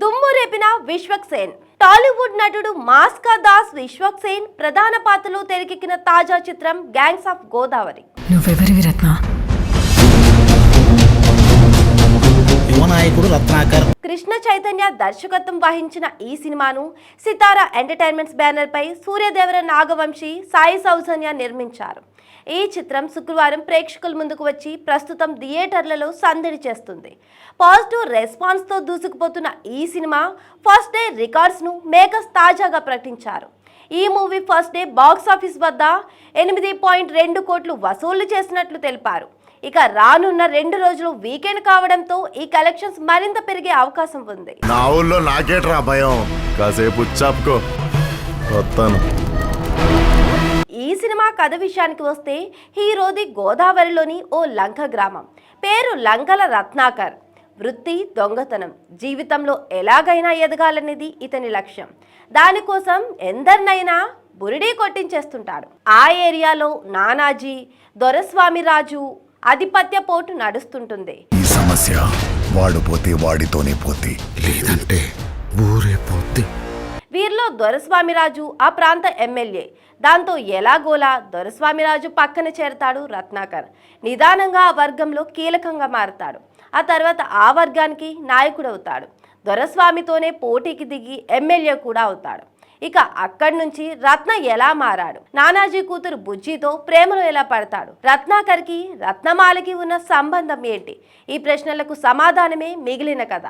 దుమ్ము రేపిన విశ్వక్ సేన్. టాలీవుడ్ నటుడు మాస్కా దాస్ విశ్వక్ సేన్ ప్రధాన పాత్రలో తెరకెక్కిన తాజా చిత్రం గ్యాంగ్స్ ఆఫ్ గోదావరి. నువ్వెవరివి రత్న? యువనాయకుడు రత్నాకర్. కృష్ణ చైతన్య దర్శకత్వం వహించిన ఈ సినిమాను సితారా ఎంటర్టైన్మెంట్స్ బ్యానర్పై సూర్యదేవర నాగవంశి సాయి సౌజన్య నిర్మించారు. ఈ చిత్రం శుక్రవారం ప్రేక్షకుల ముందుకు వచ్చి ప్రస్తుతం థియేటర్లలో సందడి చేస్తుంది. పాజిటివ్ రెస్పాన్స్తో దూసుకుపోతున్న ఈ సినిమా ఫస్ట్ డే రికార్డ్స్ను మేకర్స్ తాజాగా ప్రకటించారు. ఈ movie first day box office వద్ద ఎనిమిది పాయింట్ రెండు కోట్లు వసూళ్ళు చేసినట్లు తెలిపారు. ఇక రానున్న రెండు రోజులు వీకెండ్ కావడంతో ఈ కలెక్షన్స్ మరింత పెరిగే అవకాశం ఉంది. నా ఊళ్ళో నాకేట్రా భయం? కాసేపు చాపుకో. వస్తాను. ఈ సినిమా కథ విషయానికి వస్తే హీరోది గోదావరిలోని ఓ లంక గ్రామం. పేరు లంకల రత్నాకర్. వృత్తి దొంగతనం. జీవితంలో ఎలాగైనా ఎదగాలనేది ఇతని లక్ష్యం. దానికోసం ఎందరినైనా బురిడీ కొట్టించేస్తుంటాడు ఆ ఏరియాలో నానాజీ దొరస్వామి రాజు ఆధిపత్య పోటు నడుస్తుంటుంది. ఈ సమస్య వాడు పోతే వాడితోనే పోతే లేదంటే ఊరే పోతే. వీరిలో దొరస్వామిరాజు ఆ ప్రాంత ఎమ్మెల్యే. దాంతో ఎలాగోలా దొరస్వామిరాజు పక్కన చేరతాడు రత్నాకర్. నిదానంగా ఆ వర్గంలో కీలకంగా మారతాడు. ఆ తర్వాత ఆ వర్గానికి నాయకుడవుతాడు. దొరస్వామితోనే పోటీకి దిగి ఎమ్మెల్యే కూడా అవుతాడు. ఇక అక్కడి నుంచి రత్న ఎలా మారాడు? నానాజీ కూతురు బుజ్జితో ప్రేమలో ఎలా పడతాడు? రత్నాకర్కి రత్నమాలకి ఉన్న సంబంధం ఏంటి? ఈ ప్రశ్నలకు సమాధానమే మిగిలిన కథ.